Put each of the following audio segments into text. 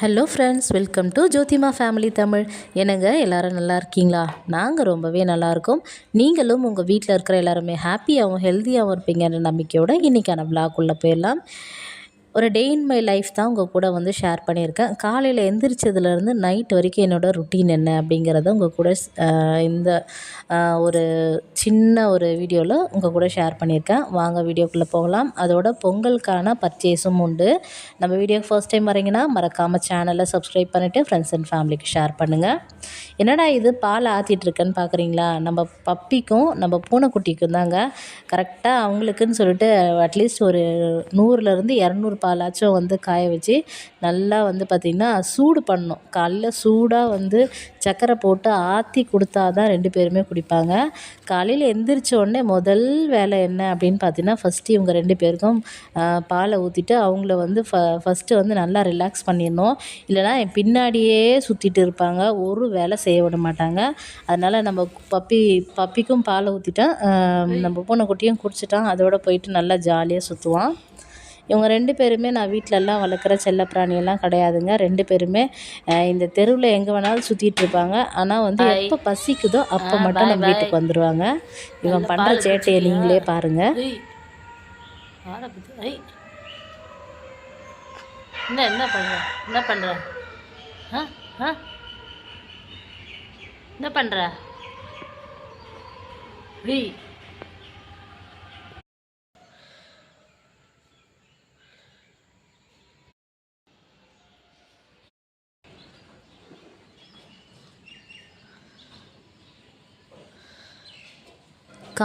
Hello friends welcome to Jothima family Tamil என்னங்க எல்லாரும் நல்லா இருக்கீங்களா? நாங்கள் ரொம்பவே நல்லாயிருக்கோம் நீங்களும் உங்கள் வீட்டில் இருக்கிற எல்லாருமே ஹாப்பியாகவும் ஹெல்த்தியாகவும் இருப்பீங்கன்ற நம்பிக்கையோடு இன்றைக்கான விழாக்குள்ளே போயிடலாம். ஒரு டே இன் மை லைஃப் தான் உங்கள் கூட வந்து ஷேர் பண்ணியிருக்கேன். காலையில் எந்திரிச்சதுலேருந்து நைட் வரைக்கும் என்னோடய ருட்டீன் என்ன அப்படிங்கிறத உங்கள் கூட இந்த ஒரு சின்ன ஒரு வீடியோவில் உங்கள் கூட ஷேர் பண்ணியிருக்கேன். வாங்க வீடியோக்குள்ளே போகலாம். அதோட பொங்கலுக்கான பர்ச்சேஸும் உண்டு. நம்ம வீடியோக்கு ஃபர்ஸ்ட் டைம் வரீங்கன்னா மறக்காமல் சேனலை சப்ஸ்கிரைப் பண்ணிவிட்டு ஃப்ரெண்ட்ஸ் அண்ட் ஃபேமிலிக்கு ஷேர் பண்ணுங்கள் என்னடா இது? பால் ஆற்றிட்டு இருக்கேன்னு பார்க்குறீங்களா நம்ம பப்பிக்கும் நம்ம பூனைக்குட்டிக்கும் தாங்க. கரெக்டாக அவங்களுக்குன்னு சொல்லிட்டு அட்லீஸ்ட் ஒரு நூறுலேருந்து இரநூறு பாலாச்சும் வந்து காய வச்சு நல்லா வந்து பார்த்திங்கன்னா சூடு பண்ணணும். காலைல சூடாக வந்து சர்க்கரை போட்டு ஆற்றி கொடுத்தா தான் ரெண்டு பேருமே குடிப்பாங்க. காலையில் எந்திரிச்ச உடனே முதல் வேலை என்ன அப்படின்னு பார்த்தீங்கன்னா ஃபஸ்ட்டு இவங்க ரெண்டு பேருக்கும் பாலை ஊற்றிட்டு அவங்கள வந்து ஃப ஃபஸ்ட்டு வந்து நல்லா ரிலாக்ஸ் பண்ணிடணும். இல்லைனா என் பின்னாடியே சுற்றிட்டு இருப்பாங்க. ஒரு வேலை செய்ய விட மாட்டாங்க. அதனால் நம்ம பப்பி பப்பிக்கும் பாலை ஊற்றிட்டேன் நம்ம பூனைக்குட்டியும் குடிச்சிட்டான். அதோட போயிட்டு நல்லா ஜாலியாக சுற்றுவான் இவங்க ரெண்டு பேருமே நான் வீட்டிலலாம் வளர்க்குற செல்லப்பிராணியெல்லாம் கிடையாதுங்க. ரெண்டு பேருமே இந்த தெருவில் எங்கே வேணாலும் சுற்றிட்டு இருப்பாங்க. ஆனால் வந்து எப்போ பசிக்குதோ அப்போ மட்டும் நம்ம வீட்டுக்கு வந்துடுவாங்க இவன் பண்ணுற சேட்டையை நீங்களே பாருங்கள் என்ன என்ன பண்ணுற என்ன பண்ணுற ஆ ஆ. என்ன பண்ணுற ஐய்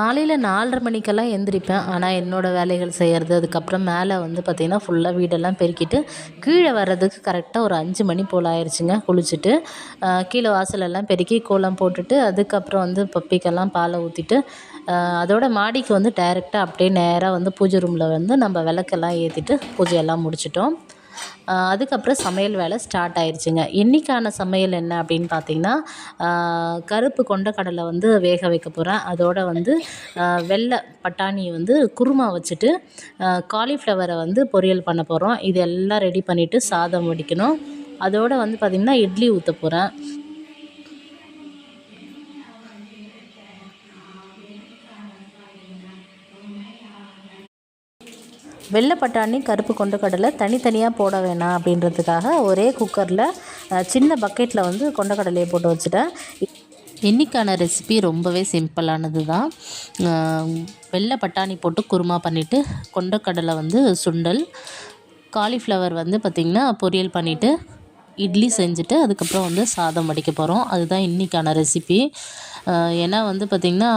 காலையில் நாலரை மணிக்கெல்லாம் எந்திரிப்பேன். ஆனால் என்னோடய வேலைகள் செய்கிறது அதுக்கப்புறம் மேலே வந்து பார்த்திங்கன்னா ஃபுல்லாக வீடெல்லாம் பெருக்கிட்டு கீழே வர்றதுக்கு கரெக்டாக ஒரு அஞ்சு மணி போல் ஆயிடுச்சுங்க குளிச்சுட்டு. கீழே வாசலெல்லாம் பெருக்கி கோலம் போட்டுட்டு அதுக்கப்புறம் வந்து பப்பிக்கெல்லாம் பாலை ஊற்றிட்டு அதோட மாடிக்கு வந்து டைரெக்டாக அப்படியே நேராக வந்து பூஜை ரூமில் வந்து நம்ம விளக்கெல்லாம் ஏற்றிட்டு பூஜையெல்லாம் முடிச்சிட்டோம். அதுக்கப்புறம் சமையல் வேலை ஸ்டார்ட் ஆயிடுச்சுங்க இன்றைக்கான சமையல் என்ன அப்படின்னு பார்த்தீங்கன்னா கருப்பு கருப்பு கொண்டக்கடலை வந்து வேக வைக்க போகிறேன் அதோட வந்து வெள்ளை பட்டாணி வந்து குருமா வச்சுட்டு காலிஃப்ளவரை வந்து பொரியல் பண்ண போகிறோம் இது எல்லாம் ரெடி பண்ணிவிட்டு சாதம் வடிக்கணும். அதோடு வந்து பார்த்திங்கன்னா இட்லி ஊற்ற போகிறேன் வெள்ளை பட்டாணி கருப்பு கொண்டக்கடலை தனித்தனியாக போட வேணாம் அப்படின்றதுக்காக ஒரே குக்கரில் சின்ன பக்கெட்டில் வந்து கொண்டக்கடலையை போட்டு வச்சுட்டேன். இன்றைக்கான ரெசிபி ரொம்பவே சிம்பிளானது தான். வெள்ளை பட்டாணி போட்டு குருமா பண்ணிவிட்டு கொண்டக்கடலை வந்து சுண்டல் காலிஃப்ளவர் வந்து பார்த்திங்கன்னா பொரியல் பண்ணிவிட்டு இட்லி செஞ்சுட்டு அதுக்கப்புறம் வந்து சாதம் வடிக்க போகிறோம் அதுதான் இன்றைக்கான ரெசிபி ஏன்னா வந்து பார்த்திங்கன்னா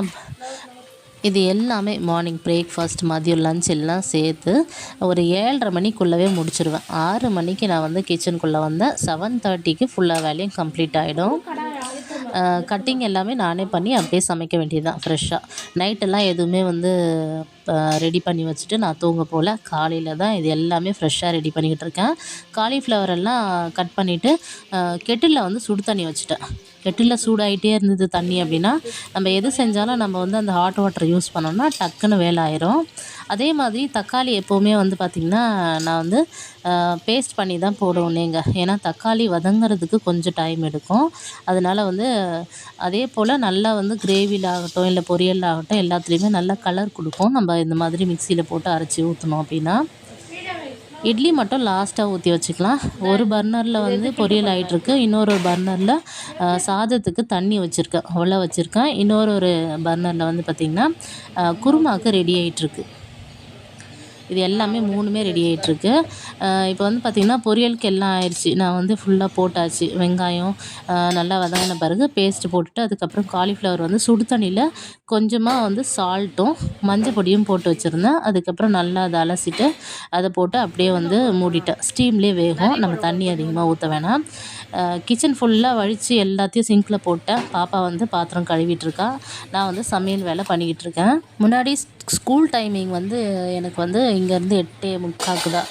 இது எல்லாமே மார்னிங் பிரேக்ஃபாஸ்ட் மதியம் லஞ்ச் எல்லாம் சேர்த்து ஒரு ஏழரை மணிக்குள்ளவே முடிச்சிடுவேன் ஆறு மணிக்கு நான் வந்து கிச்சனுக்குள்ளே வந்தேன். செவன் தேர்ட்டிக்கு ஃபுல்லாக வேலையும் கம்ப்ளீட் ஆகிடும் கட்டிங் எல்லாமே நானே பண்ணி அப்படியே சமைக்க வேண்டியது தான் ஃப்ரெஷ்ஷாக நைட்டெல்லாம் எதுவுமே வந்து ரெடி பண்ணி வச்சுட்டு நான் தூங்க போல். காலையில் தான் இது எல்லாமே ஃப்ரெஷ்ஷாக ரெடி பண்ணிக்கிட்டு இருக்கேன். காலிஃப்ளவர் எல்லாம் கட் பண்ணிவிட்டு கெட்டிலில் வந்து சுடு தண்ணி வச்சுட்டேன். கெட்டில் சூடாகிட்டே இருந்தது தண்ணி அப்படின்னா நம்ம எது செஞ்சாலும் நம்ம வந்து அந்த ஹாட் வாட்டர் யூஸ் பண்ணோம்னா டக்குன்னு வேலை ஆயிரும். அதே மாதிரி தக்காளி எப்போவுமே வந்து பார்த்திங்கன்னா நான் வந்து பேஸ்ட் பண்ணி தான் போடுவேனேங்க. ஏன்னா தக்காளி வதங்குறதுக்கு கொஞ்சம் டைம் எடுக்கும். அதனால் வந்து அதே போல் நல்லா வந்து கிரேவியில் ஆகட்டும் இல்லை பொரியல் ஆகட்டும் எல்லாத்துலேயுமே நல்லா கலர் கொடுக்கும் நம்ம இந்த மாதிரி மிக்சியில் போட்டு அரைச்சி ஊற்றணும் அப்படின்னா. இட்லி மட்டும் லாஸ்ட்டாக ஊற்றி வச்சுக்கலாம். ஒரு பர்னரில் வந்து பொரியல் ஆகிட்டுருக்கு இன்னொரு பர்னரில் சாதத்துக்கு தண்ணி வச்சுருக்கேன். அவ்வளோ வச்சுருக்கேன். இன்னொரு ஒரு பர்னரில் வந்து பார்த்திங்கன்னா குருமாவுக்கு ரெடி ஆகிட்டுருக்கு இது எல்லாமே மூணுமே ரெடி ஆகிட்டுருக்கு இப்போ வந்து பார்த்திங்கன்னா பொரியலுக்கு எல்லாம் ஆயிடுச்சு. நான் வந்து ஃபுல்லாக போட்டாச்சு. வெங்காயம் நல்லா வதங்கின பிறகு பேஸ்ட்டு போட்டுட்டு அதுக்கப்புறம் காலிஃப்ளவர் வந்து சுடு தண்ணியில் கொஞ்சமாக வந்து சால்ட்டும் மஞ்சள் பொடியும் போட்டு வச்சுருந்தேன். அதுக்கப்புறம் நல்லா அதை அலசிட்டு அதை போட்டு அப்படியே வந்து மூடிட்டேன். ஸ்டீம்லேயே வேகும். நம்ம தண்ணி அதிகமாக ஊற்ற வேணாம். கிச்சன் ஃபுல்லாக வழித்து எல்லாத்தையும் சிங்கில் போட்டேன். பாப்பா வந்து பாத்திரம் கழுவிட்டுருக்கா நான் வந்து சமையல் வேலை பண்ணிக்கிட்டு இருக்கேன். முன்னாடி ஸ்கூல் டைமிங் வந்து எனக்கு வந்து இங்கேருந்து எட்டே முக்காக்கு தான்.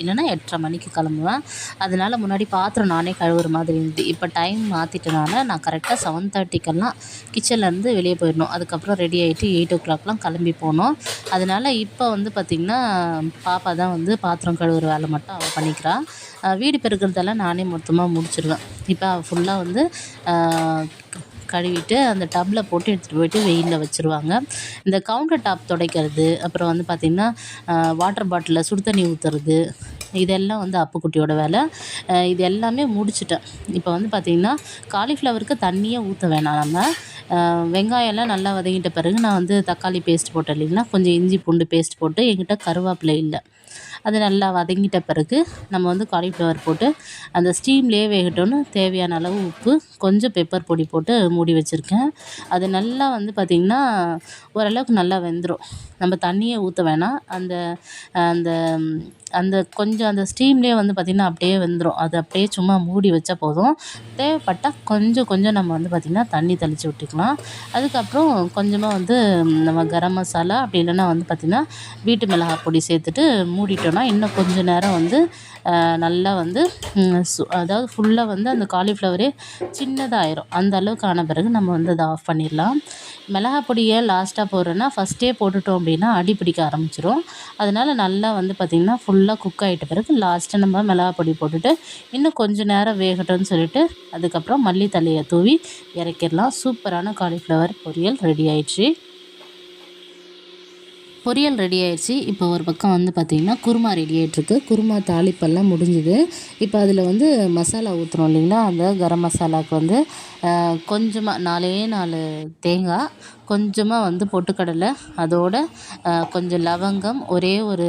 இல்லைன்னா எட்டரை மணிக்கு கிளம்புவேன். அதனால முன்னாடி பாத்திரம் நானே கழுவுற மாதிரி இருந்தது. இப்போ டைம் மாற்றிட்டனால நான் கரெக்டாக செவன் தேர்ட்டிக்கெல்லாம் கிச்சன்லேருந்து வெளியே போயிடணும். அதுக்கப்புறம் ரெடி ஆகிட்டு எயிட் ஓ கிளாக்லாம் கிளம்பி போகணும். அதனால இப்போ வந்து பார்த்திங்கன்னா பாப்பா தான் வந்து பாத்திரம் கழுவுற வேலை மட்டும் அவள் பண்ணிக்கிறாள் வீடு பெருக்கிறதெல்லாம் நானே மொத்தமாக முடிச்சிடுவேன் இப்போ ஃபுல்லாக வந்து கழுவிட்டு அந்த டப்பில் போட்டு எடுத்துகிட்டு போயிட்டு வெயிலில் வச்சுருவாங்க. இந்த கவுண்டர் டாப் துடைக்கிறது அப்புறம் வந்து பார்த்திங்கன்னா வாட்டர் பாட்டிலில் சுடு தண்ணி ஊற்றுறது இதெல்லாம் வந்து அப்புக்குட்டியோட வேலை. இது எல்லாமே முடிச்சிட்டேன். இப்போ வந்து பார்த்திங்கன்னா காலிஃப்ளவருக்கு தண்ணியே ஊற்ற வேணாம் நம்ம. வெங்காயம்லாம் நல்லா வதங்கிட்ட பிறகு நான் வந்து தக்காளி பேஸ்ட் போட்டேன் இல்லைங்களா? கொஞ்சம் இஞ்சி பூண்டு பேஸ்ட் போட்டு என்கிட்ட கருவேப்பிலை இல்லை. அது நல்லா வதங்கிட்ட பிறகு நம்ம வந்து காலிஃப்ளவர் போட்டு அந்த ஸ்டீம்லேயே வேகட்டோன்னு தேவையான அளவு உப்பு கொஞ்சம் பெப்பர் பொடி போட்டு மூடி வச்சுருக்கேன். அது நல்லா வந்து பார்த்திங்கன்னா ஓரளவுக்கு நல்லா வெந்துடும் நம்ம தண்ணியை ஊற்ற வேணாம். அந்த அந்த அந்த கொஞ்சம் அந்த ஸ்டீம்லேயே வந்து பார்த்திங்கன்னா அப்படியே வெந்துடும் அது அப்படியே சும்மா மூடி வச்சா போதும். தேவைப்பட்டால் கொஞ்சம் கொஞ்சம் நம்ம வந்து பார்த்திங்கன்னா தண்ணி தெளித்து விட்டுக்கலாம். அதுக்கப்புறம் கொஞ்சமாக வந்து நம்ம கரம் மசாலா அப்படி இல்லைன்னா வந்து பார்த்திங்கன்னா வீட்டு மிளகாய் பொடி சேர்த்துட்டு மூடி மூடிட்டோன்னா இன்னும் கொஞ்சம் நேரம் வந்து நல்லா வந்து சு அதாவது ஃபுல்லாக வந்து அந்த காலிஃப்ளவரே சின்னதாயிரும். அந்த அளவுக்கு ஆன பிறகு நம்ம வந்து அதை ஆஃப் பண்ணிடலாம். மிளகா பொடியை லாஸ்ட்டாக போடுறோன்னா ஃபஸ்ட்டே போட்டுட்டோம் அப்படின்னா அடி பிடிக்க ஆரம்பிச்சிடும் அதனால நல்லா வந்து பார்த்திங்கன்னா ஃபுல்லாக குக் ஆகிட்ட பிறகு லாஸ்ட்டாக நம்ம மிளகா பொடி போட்டுட்டு இன்னும் கொஞ்சம் நேரம் வேகட்டும்னு சொல்லிட்டு அதுக்கப்புறம் மல்லித்தழையை தூவி இறக்கிடலாம். சூப்பரான காலிஃப்ளவர் பொரியல் ரெடி ஆயிடுச்சு. பொரியல் ரெடி ஆயிடுச்சு. இப்போ ஒரு பக்கம் வந்து பார்த்திங்கன்னா குருமா ரெடி ஆகிட்ருக்கு குருமா தாளிப்பெல்லாம் முடிஞ்சுது. இப்போ அதில் வந்து மசாலா ஊற்றுறோம் இல்லைங்களா? அந்த கரம் மசாலாவுக்கு வந்து கொஞ்சமாக நாலே நாலு தேங்காய் கொஞ்சமாக வந்து பொட்டுக்கடலை அதோட கொஞ்சம் லவங்கம் ஒரே ஒரு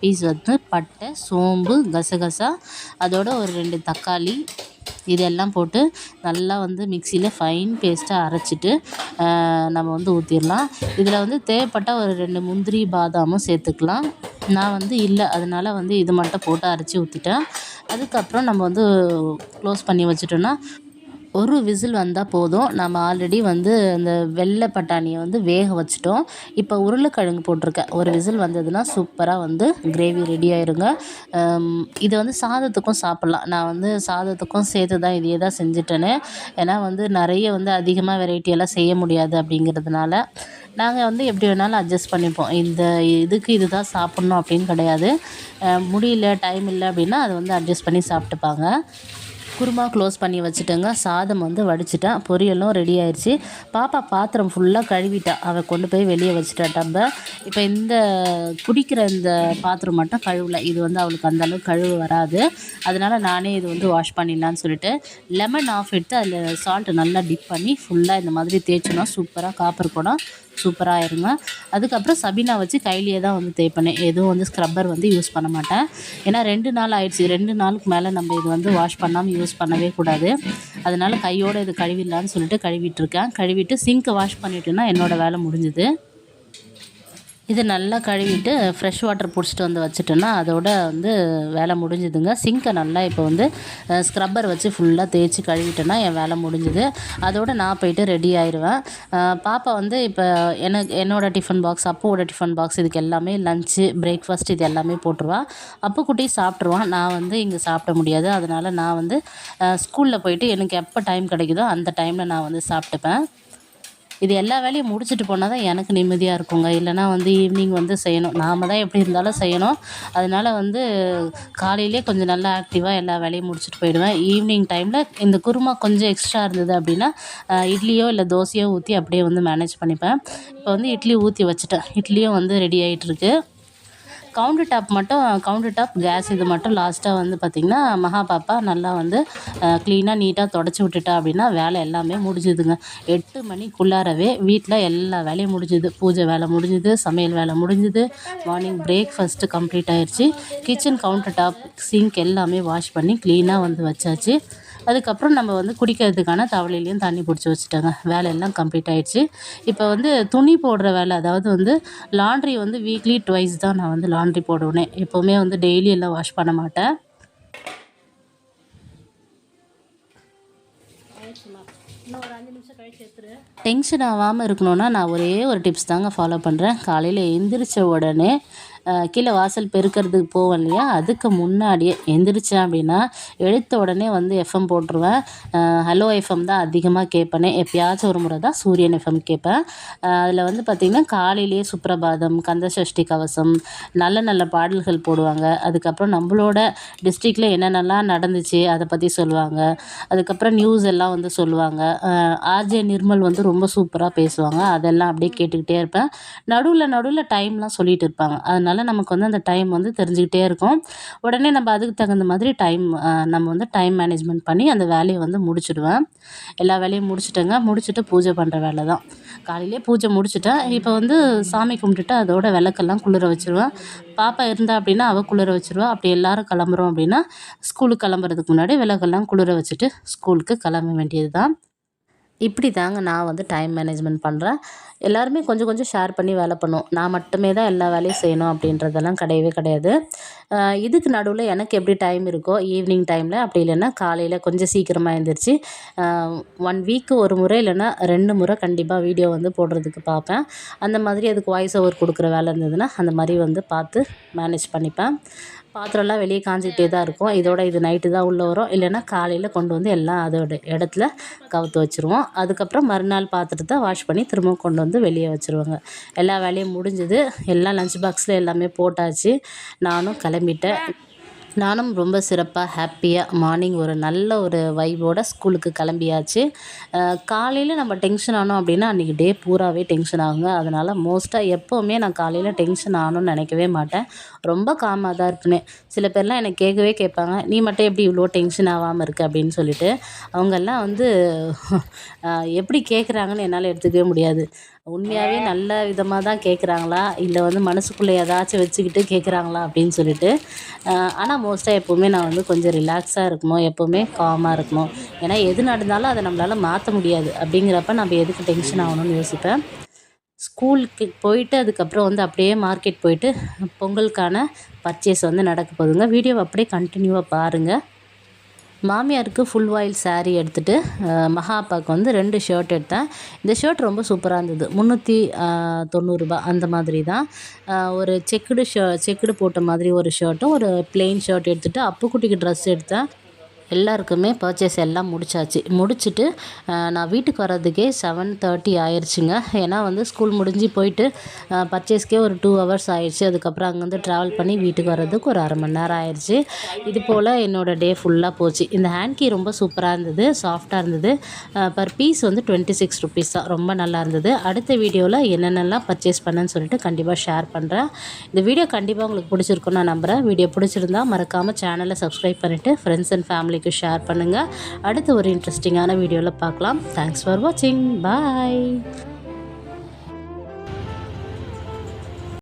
பீஸ் வந்து பட்டை சோம்பு கசகசா அதோட ஒரு ரெண்டு தக்காளி இதெல்லாம் போட்டு நல்லா வந்து மிக்சியில் ஃபைன் பேஸ்ட்டாக அரைச்சிட்டு நம்ம வந்து ஊற்றிடலாம் இதில் வந்து தேவைப்பட்டால் ஒரு ரெண்டு முந்திரி பாதாமும் சேர்த்துக்கலாம். நான் வந்து இல்லை அதனால் வந்து இது மட்டும் போட்டு அரைச்சி ஊற்றிட்டேன் அதுக்கப்புறம் நம்ம வந்து க்ளோஸ் பண்ணி வச்சுட்டோன்னா ஒரு விசில் வந்தால் போதும். நம்ம ஆல்ரெடி வந்து அந்த வெள்ளை பட்டாணியை வந்து வேக வச்சுட்டோம். இப்போ உருளைக்கிழங்கு போட்டிருக்கேன். ஒரு விசில் வந்ததுன்னா சூப்பராக வந்து கிரேவி ரெடி ஆயிருங்க. இதை வந்து சாதத்துக்கும் சாப்பிட்லாம். நான் வந்து சாதத்துக்கும் சேர்த்து தான் இதையே தான் செஞ்சுட்டேன்னு ஏன்னா வந்து நிறைய வந்து அதிகமாக வெரைட்டியெல்லாம் செய்ய முடியாது அப்படிங்கிறதுனால. நாங்கள் வந்து எப்படி வேணாலும் அட்ஜஸ்ட் பண்ணிப்போம். இந்த இதுக்கு இது தான் சாப்பிட்ணும் அப்படின்னு கிடையாது. முடியல டைம் இல்லை அப்படின்னா அதை வந்து அட்ஜஸ்ட் பண்ணி சாப்பிட்டுப்பாங்க. குருமா க்ளோஸ் பண்ணி வச்சுட்டேங்க. சாதம் வந்து வடிச்சிட்டேன் பொரியலும் ரெடி ஆயிடுச்சு பாப்பா பாத்திரம் ஃபுல்லாக கழுவிட்டா. அவள் கொண்டு போய் வெளியே வச்சுட்டா டப்பை. இப்போ இந்த குடிக்கிற இந்த பாத்திரம் மட்டும் கழுவலை. இது வந்து அவளுக்கு அந்தளவுக்கு கழுவு வராது. அதனால் நானே இது வந்து வாஷ் பண்ணிடலான்னு சொல்லிட்டு லெமன் ஆஃப் எடுத்து அதில் சால்ட்டு நல்லா டிப் பண்ணி ஃபுல்லாக இந்த மாதிரி தேய்ச்சினா சூப்பராக காப்பர் குடம் சூப்பராக ஆயிருங்க அதுக்கப்புறம் சபீனா வச்சு கையிலேயே தான் வந்து தேய்ப்பேன். எதுவும் வந்து ஸ்க்ரப்பர் வந்து யூஸ் பண்ண மாட்டேன். ஏன்னா ரெண்டு நாள் ஆயிடுச்சு. ரெண்டு நாளுக்கு மேலே நம்ம இது வந்து வாஷ் பண்ணாமல் யூஸ் பண்ணவே கூடாது. அதனால் கையோடு இது கழுவிடலான்னு சொல்லிட்டு கழுவிட்டுருக்கேன் கழுவிட்டு சிங்க்கை வாஷ் பண்ணிட்டேன்னா என்னோடய வேலை முடிஞ்சுது. இது நல்லா கழுவிட்டு ஃப்ரெஷ் வாட்டர் பிடிச்சிட்டு வந்து வச்சுட்டோன்னா அதோட வந்து வேலை முடிஞ்சுதுங்க. சிங்க்கை நல்லா இப்போ வந்து ஸ்க்ரப்பர் வச்சு ஃபுல்லாக தேய்ச்சி கழுவிட்டேன்னா என் வேலை முடிஞ்சுது. அதோடு நான் போயிட்டு ரெடி ஆயிடுவேன் பாப்பா வந்து இப்போ எனக்கு என்னோடய டிஃபன் பாக்ஸ் அப்போவோட டிஃபன் பாக்ஸ் இதுக்கு எல்லாமே லஞ்சு பிரேக்ஃபாஸ்ட் இது எல்லாமே போட்டுருவான் அப்போ குட்டி சாப்பிட்ருவான் நான் வந்து இங்கே சாப்பிட முடியாது. அதனால் நான் வந்து ஸ்கூலில் போயிட்டு எனக்கு எப்போ டைம் கிடைக்குதோ அந்த டைமில் நான் வந்து சாப்பிட்டுப்பேன். இது எல்லா வேலையும் முடிச்சுட்டு போனால் தான் எனக்கு நிம்மதியாக இருக்குங்க. இல்லைனா வந்து ஈவினிங் வந்து செய்யணும். நாம் தான் எப்படி இருந்தாலும் செய்யணும். அதனால் வந்து காலையிலே கொஞ்சம் நல்லா ஆக்டிவாக எல்லா வேலையும் முடிச்சுட்டு போயிடுவேன். ஈவினிங் டைமில் இந்த குருமா கொஞ்சம் எக்ஸ்ட்ரா இருந்தது அப்படின்னா இட்லியோ இல்லை தோசையோ ஊற்றி அப்படியே வந்து மேனேஜ் பண்ணிப்பேன். இப்போ வந்து இட்லி ஊற்றி வச்சுட்டேன். இட்லியும் வந்து ரெடி ஆகிட்டுருக்கு கவுண்டர் டாப் மட்டும் கவுண்டர் டாப் கேஸ் இது மட்டும் லாஸ்ட்டாக வந்து பார்த்திங்கன்னா மகா பாப்பா நல்லா வந்து க்ளீனாக நீட்டாக தொடச்சி விட்டுட்டா அப்படின்னா வேலை எல்லாமே முடிஞ்சுதுங்க. எட்டு மணிக்குள்ளாரவே வீட்டில் எல்லா வேலையும் முடிஞ்சுது. பூஜை வேலை முடிஞ்சுது சமையல் வேலை முடிஞ்சுது. மார்னிங் பிரேக்ஃபாஸ்ட்டு கம்ப்ளீட் ஆயிடுச்சு கிச்சன் கவுண்டர் டாப் சிங்க் எல்லாமே வாஷ் பண்ணி க்ளீனாக வந்து வச்சாச்சு. அதுக்கப்புறம் நம்ம வந்து குடிக்கிறதுக்கான தவளையிலையும் தண்ணி பிடிச்சி வச்சுட்டோங்க. வேலையெல்லாம் கம்ப்ளீட் ஆகிடுச்சு இப்போ வந்து துணி போடுற வேலை அதாவது வந்து லாண்ட்ரி வந்து வீக்லி ட்வைஸ் தான் நான் வந்து லாண்ட்ரி போடுவேன். எப்போவுமே வந்து டெய்லி எல்லாம் வாஷ் பண்ண மாட்டேன். டென்ஷன் ஆகாமல் இருக்கணும்னா நான் ஒரே ஒரு டிப்ஸ் தாங்க ஃபாலோ பண்ணுறேன் காலையில் எந்திரிச்ச உடனே கீழே வாசல் பெருக்கிறதுக்கு போவேன் இல்லையா? அதுக்கு முன்னாடியே எந்திரிச்சேன் அப்படின்னா எழுத்த உடனே வந்து எஃப்எம் போட்டுருவேன். ஹலோ எஃப்எம் தான் அதிகமாக கேட்பேனே. எப்பயாச்சும் ஒரு முறை தான் சூரியன் எஃப்எம் கேட்பேன். அதில் வந்து பார்த்திங்கன்னா காலையிலேயே சுப்ரபாதம் கந்தசஷ்டி கவசம் நல்ல நல்ல பாடல்கள் போடுவாங்க. அதுக்கப்புறம் நம்மளோட டிஸ்ட்ரிக்டில் என்னென்னலாம் நடந்துச்சு அதை பற்றி சொல்லுவாங்க. அதுக்கப்புறம் நியூஸ் எல்லாம் வந்து சொல்லுவாங்க. ஆர்ஜே நிர்மல் வந்து ரொம்ப சூப்பராக பேசுவாங்க. அதெல்லாம் அப்படியே கேட்டுக்கிட்டே இருப்பேன். நடுவில் நடுவில் டைம்லாம் சொல்லிகிட்டு இருப்பாங்க. அதனால் நமக்கு வந்து அந்த டைம் வந்து தெரிஞ்சுக்கிட்டே இருக்கும். உடனே நம்ம அதுக்கு தகுந்த மாதிரி டைம் நம்ம வந்து டைம் மேனேஜ்மெண்ட் பண்ணி அந்த வேலையை வந்து முடிச்சிடுவேன். எல்லா வேலையும் முடிச்சிட்டேங்க. முடிச்சுட்டு பூஜை பண்ணுற வேலை தான். காலையிலே பூஜை முடிச்சுட்டேன். இப்போ வந்து சாமி கும்பிட்டுட்டு அதோட விளக்கெல்லாம் குளிர வச்சுருவேன். பாப்பா இருந்தா அப்படின்னா அவள் குளிர வச்சுருவா. அப்படி எல்லாரும் கிளம்புறோம் அப்படின்னா ஸ்கூலுக்கு கிளம்புறதுக்கு முன்னாடி விளக்கெல்லாம் குளிர வச்சுட்டு ஸ்கூலுக்கு கிளம்ப வேண்டியது தான் இப்படி தாங்க நான் வந்து டைம் மேனேஜ்மெண்ட் பண்ணுறேன் எல்லாருமே கொஞ்சம் கொஞ்சம் ஷேர் பண்ணி வேலை பண்ணும். நான் மட்டுமே தான் எல்லா வேலையும் செய்யணும் அப்படின்றதெல்லாம் கிடையவே கிடையாது. இதுக்கு நடுவில் எனக்கு எப்படி டைம் இருக்கோ ஈவினிங் டைமில் அப்படி இல்லைன்னா காலையில் கொஞ்சம் சீக்கிரமாக எழுந்திரிச்சு ஒன் வீக்கு ஒரு முறை இல்லைன்னா ரெண்டு முறை கண்டிப்பாக வீடியோ வந்து போடுறதுக்கு பார்ப்பேன். அந்த மாதிரி அதுக்கு வாய்ஸ் ஓவர் கொடுக்குற வேலை இருந்ததுன்னா அந்த மாதிரி வந்து பார்த்து மேனேஜ் பண்ணிப்பேன். பாத்திரம்லாம் வெளியே காஞ்சிக்கிட்டே தான் இருக்கும். இதோட இது நைட்டு தான் உள்ளே வரும். இல்லைன்னா காலையில் கொண்டு வந்து எல்லாம் அதோட இடத்துல கவுத்து வச்சுருவோம். அதுக்கப்புறம் மறுநாள் பாத்திரத்தை வாஷ் பண்ணி திரும்ப கொண்டு வந்து வெளியே வச்சுருவாங்க. எல்லா வேலையும் முடிஞ்சது. எல்லாம் லஞ்ச் பாக்ஸில் எல்லாமே போட்டாச்சு. நானும் கிளம்பிட்டேன். நானும் ரொம்ப சிறப்பாக ஹாப்பியாக மார்னிங் ஒரு நல்ல ஒரு வைபோட ஸ்கூலுக்கு கிளம்பியாச்சு. காலையில் நம்ம டென்ஷன் ஆனோம் அப்படின்னா அன்றைக்கி டே பூராவே டென்ஷன் ஆகுங்க. அதனால் மோஸ்ட்டாக எப்போவுமே நான் காலையில் டென்ஷன் ஆகணும்னு நினைக்கவே மாட்டேன். ரொம்ப காமாக தான் இருப்பினேன் சில பேர்லாம் எனக்கு கேட்கவே கேட்பாங்க நீ மட்டும் எப்படி இவ்வளோ டென்ஷன் ஆகாமல் இருக்கு? அப்படின்னு சொல்லிட்டு. அவங்கெல்லாம் வந்து எப்படி கேட்குறாங்கன்னு என்னால் எடுத்துக்கவே முடியாது. உண்மையாகவே நல்ல விதமாக தான் கேட்குறாங்களா இல்லை வந்து மனசுக்குள்ளே ஏதாச்சும் வச்சுக்கிட்டு கேட்குறாங்களா அப்படின்னு சொல்லிட்டு. ஆனால் மோஸ்ட்டாக எப்போவுமே நான் வந்து கொஞ்சம் ரிலாக்ஸாக இருக்கணும். எப்போவுமே காமாக இருக்கணும். ஏன்னா எது நடந்தாலும் அதை நம்மளால் மாற்ற முடியாது. அப்படிங்கிறப்ப நம்ம எதுக்கு டென்ஷன் ஆகணும்னு யோசிப்பேன். ஸ்கூலுக்கு போயிட்டு அதுக்கப்புறம் வந்து அப்படியே மார்க்கெட் போயிட்டு பொங்கலுக்கான பர்ச்சேஸ் வந்து நடக்க போகுதுங்க. வீடியோவை அப்படியே கண்டினியூவாக பாருங்கள் மாமியாருக்கு ஃபுல் ஆயில் சாரீ எடுத்துகிட்டு மகா அப்பாவுக்கு வந்து ரெண்டு ஷர்ட் எடுத்தேன். இந்த ஷர்ட் ரொம்ப சூப்பராக இருந்தது. முந்நூற்றி தொண்ணூறுரூபா அந்த மாதிரி தான். ஒரு செக்குடு ஷ செக்குடு போட்ட மாதிரி ஒரு ஷர்ட்டும் ஒரு பிளெயின் ஷர்ட் எடுத்துகிட்டு அப்புக்குட்டிக்கு ட்ரெஸ் எடுத்தேன். எல்லாருக்குமே பர்ச்சேஸ் எல்லாம் முடிச்சாச்சு. முடிச்சுட்டு நான் வீட்டுக்கு வர்றதுக்கே செவன் தேர்ட்டி ஆயிடுச்சுங்க ஏன்னா வந்து ஸ்கூல் முடிஞ்சு போயிட்டு பர்ச்சேஸ்க்கே ஒரு டூ ஹவர்ஸ் ஆயிடுச்சு அதுக்கப்புறம் அங்கேருந்து ட்ராவல் பண்ணி வீட்டுக்கு வர்றதுக்கு ஒரு அரை மணி நேரம் ஆயிடுச்சு இது போல் என்னோடய டே ஃபுல்லாக போச்சு. இந்த ஹேண்ட் கீ ரொம்ப சூப்பராக இருந்தது சாஃப்டாக இருந்தது. பர் பீஸ் வந்து டுவெண்ட்டி சிக்ஸ் ருபீஸ் தான். ரொம்ப நல்லா இருந்தது. அடுத்த வீடியோவில் என்னென்னலாம் பர்ச்சேஸ் பண்ணேன்னு சொல்லிட்டு கண்டிப்பாக ஷேர் பண்ணுறேன் இந்த வீடியோ கண்டிப்பாக உங்களுக்கு பிடிச்சிருக்குன்னு நான் நம்புகிறேன் வீடியோ பிடிச்சிருந்தா மறக்காமல் சேனலை சப்ஸ்கிரைப் பண்ணிவிட்டு ஃப்ரெண்ட்ஸ் அண்ட் ஃபேமிலி ஃப்ரெண்ட்ஸுக்கு ஷேர் பண்ணுங்கள் அடுத்த ஒரு இன்ட்ரெஸ்டிங்கான வீடியோவில் பார்க்கலாம். தேங்க்ஸ் ஃபார் வாட்சிங் பாய்